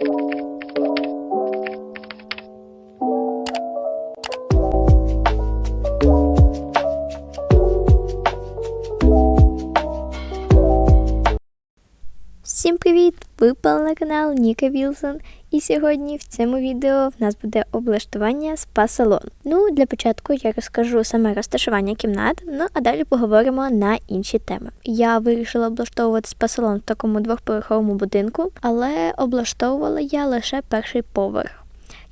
Всім привіт! Ви попали на канал Ніка Вілсон. І сьогодні в цьому відео в нас буде облаштування спа-салон. Ну, для початку я розкажу саме розташування кімнат, ну а далі поговоримо на інші теми. Я вирішила облаштовувати спа-салон в такому двохповерховому будинку, але облаштовувала я лише перший поверх.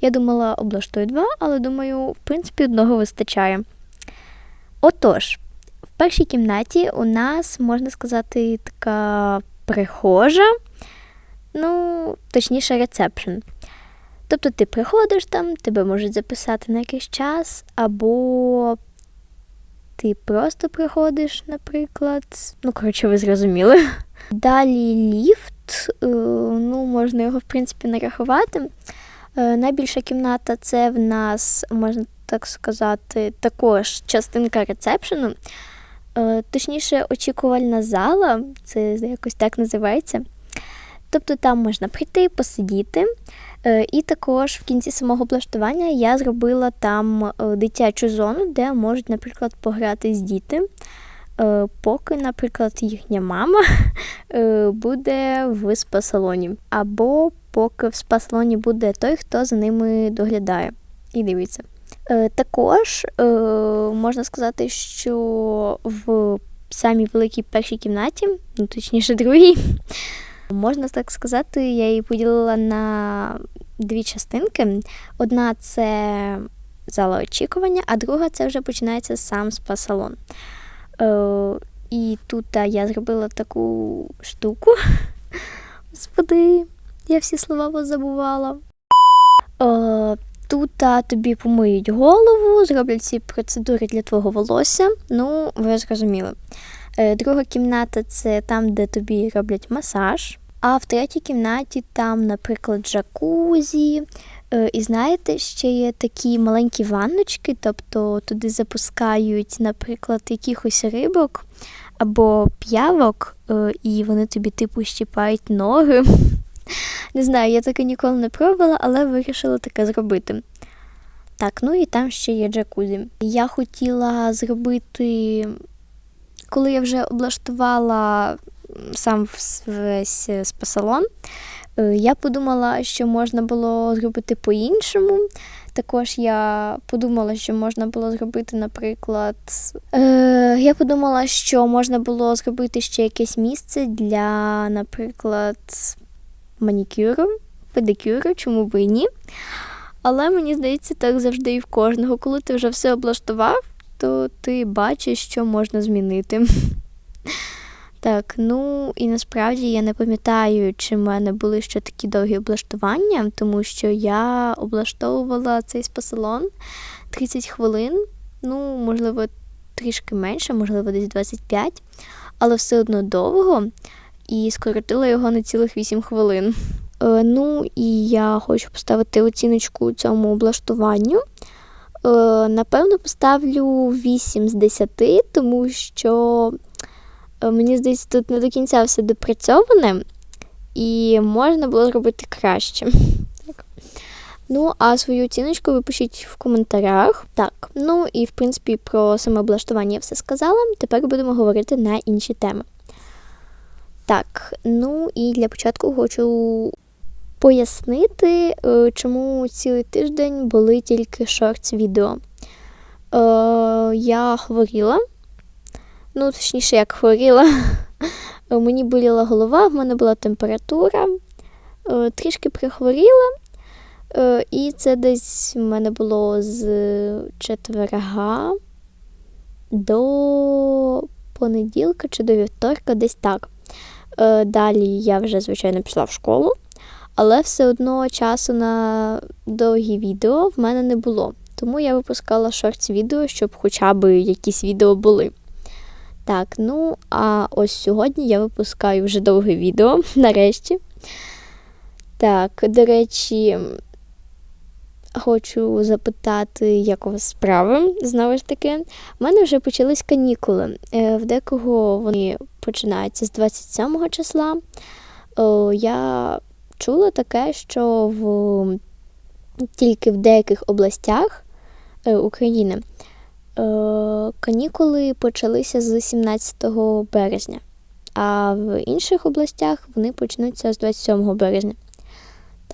Я думала, облаштую два, але думаю, в принципі, одного вистачає. Отож, в першій кімнаті у нас, можна сказати, така прихожа, ну, точніше, рецепшн. Тобто ти приходиш там, тебе можуть записати на якийсь час, або ти просто приходиш, наприклад. Ну, коротше, ви зрозуміли. Далі ліфт, е, ну, можна його, в принципі, не рахувати. Е, Найбільша кімната це в нас, можна так сказати, також частинка рецепшену. Е, Точніше, очікувальна зала, це якось так називається. Тобто там можна прийти, посидіти. Е, І також в кінці самого облаштування я зробила там е, дитячу зону, де можуть, наприклад, погратись діти, е, поки, наприклад, їхня мама буде в спа-салоні. Або поки в спа-салоні буде той, хто за ними доглядає і дивиться. Також можна сказати, що в самій великій першій кімнаті, ну точніше другій, можна так сказати, я її поділила на дві частинки. Одна це зала очікування, а друга це вже починається сам спа-салон. Е, І тут я зробила таку штуку. Господи, я всі слова позабувала. Е, Тут тобі помиють голову, зроблять ці процедури для твого волосся. Ну, ви зрозуміли. Е, Друга кімната це там, де тобі роблять масаж. А в третій кімнаті там, наприклад, джакузі. Е, І знаєте, ще є такі маленькі ванночки, тобто туди запускають, наприклад, якихось рибок або п'явок, е, і вони тобі типу щіпають ноги. Не знаю, я таке ніколи не пробувала, але вирішила таке зробити. Так, ну і там ще є джакузі. Я хотіла зробити, коли я вже облаштувала сам весь е, спа-салон, е, я подумала, що можна було зробити по-іншому. Також я подумала, що можна було зробити, наприклад, е, я подумала, що можна було зробити ще якесь місце для, наприклад, манікюру, педикюру, чому би і ні. Але мені здається, так завжди і в кожного. Коли ти вже все облаштував, то ти бачиш, що можна змінити. Так, ну і насправді я не пам'ятаю, чи в мене були ще такі довгі облаштування, тому що я облаштовувала цей спа-салон 30 хвилин, ну, можливо, трішки менше, можливо, десь 25, але все одно довго і скоротила його на цілих 8 хвилин. Е, ну і я хочу поставити оціночку цьому облаштуванню. Е, напевно, поставлю 8 з 10, тому що е, мені здається, тут не до кінця все допрацьоване, і можна було зробити краще. Ну, а свою оціночку ви пишіть в коментарях. Так, ну і в принципі про саме облаштування я все сказала. Тепер будемо говорити на інші теми. Так, ну і для початку хочу пояснити, е, чому цілий тиждень були тільки шортс відео. Е, я хворіла. Ну, точніше, як хворіла. Мені боліла голова, в мене була температура, е, трішки прихворіла. І це десь в мене було з четверга до понеділка чи до вівторка, десь так. Далі я вже, звичайно, пішла в школу, але все одно часу на довгі відео в мене не було. Тому я випускала шортс відео, щоб хоча б якісь відео були. Так, ну а ось сьогодні я випускаю вже довге відео, нарешті. Так, до речі, хочу запитати, як у вас справи. Знову ж таки, в мене вже почались канікули. Е, В декого вони починаються з 27 числа. Я чула таке, що в тільки в деяких областях е, України е, канікули почалися з 17 березня, а в інших областях вони почнуться з 27 березня.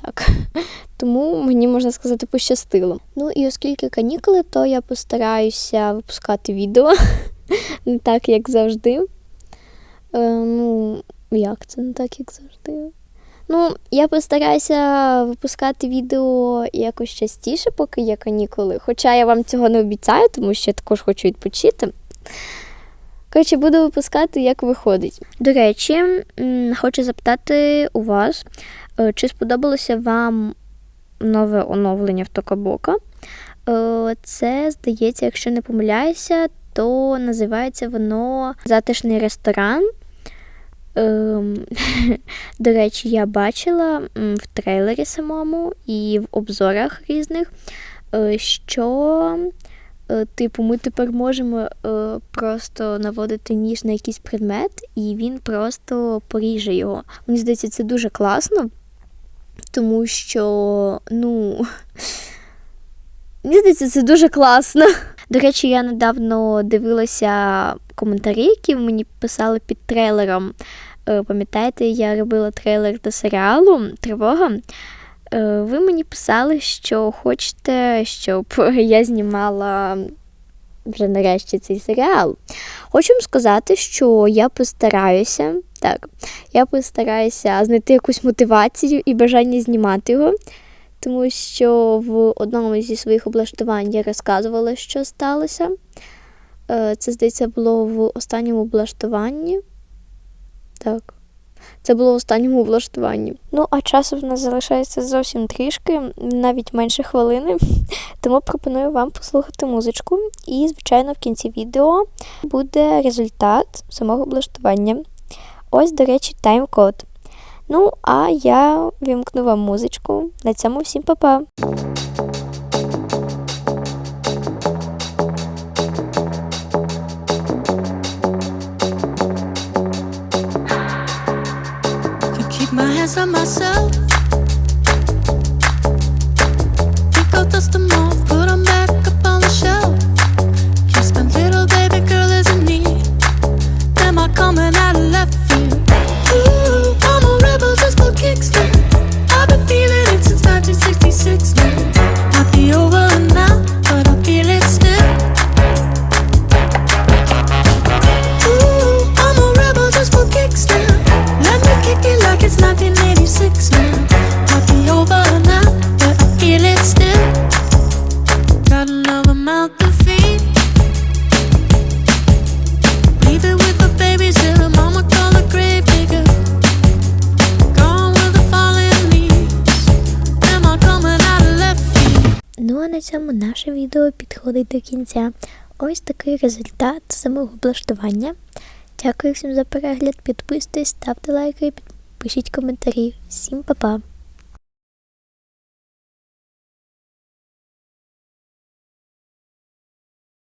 Так, тому мені можна сказати пощастило. Ну і оскільки канікули, то я постараюся випускати відео не так, як завжди. Е, ну, як це не так, як завжди? Ну, я постараюся випускати відео якось частіше, поки є канікули. Хоча я вам цього не обіцяю, тому що я також хочу відпочити. Коротше, буду випускати, як виходить. До речі, хочу запитати у вас, е, чи сподобалося вам нове оновлення в Токабока? Е, Це, здається, якщо не помиляюся, то називається воно Затишний ресторан. Ем, До речі, я бачила в трейлері самому і в обзорах різних, е, що, е, типу, ми тепер можемо е, просто наводити ніж на якийсь предмет, і він просто поріже його. Мені здається, це дуже класно, тому що, ну. Мені здається, це дуже класно. До речі, я недавно дивилася коментарі, які мені писали під трейлером. Е, Пам'ятаєте, я робила трейлер до серіалу Тривога. Е, Ви мені писали, що хочете, щоб я знімала вже нарешті цей серіал. Хочу вам сказати, що я постараюся, так, я постараюся знайти якусь мотивацію і бажання знімати його тому що в одному зі своїх облаштувань я розказувала, що сталося. Е, Це, здається, було в останньому облаштуванні. Так. Це було в останньому облаштуванні. Ну, а часу в нас залишається зовсім трішки, навіть менше хвилини. Тому пропоную вам послухати музичку. І, звичайно, в кінці відео буде результат самого облаштування. Ось, до речі, тайм-код. Ну, а я вімкну вам музичку. На цьому всім па-па! answer myself. Цьому наше відео підходить до кінця. Ось такий результат самого облаштування. Дякую всім за перегляд. Підписуйтесь, ставте лайки, пишіть коментарі. Всім па-па!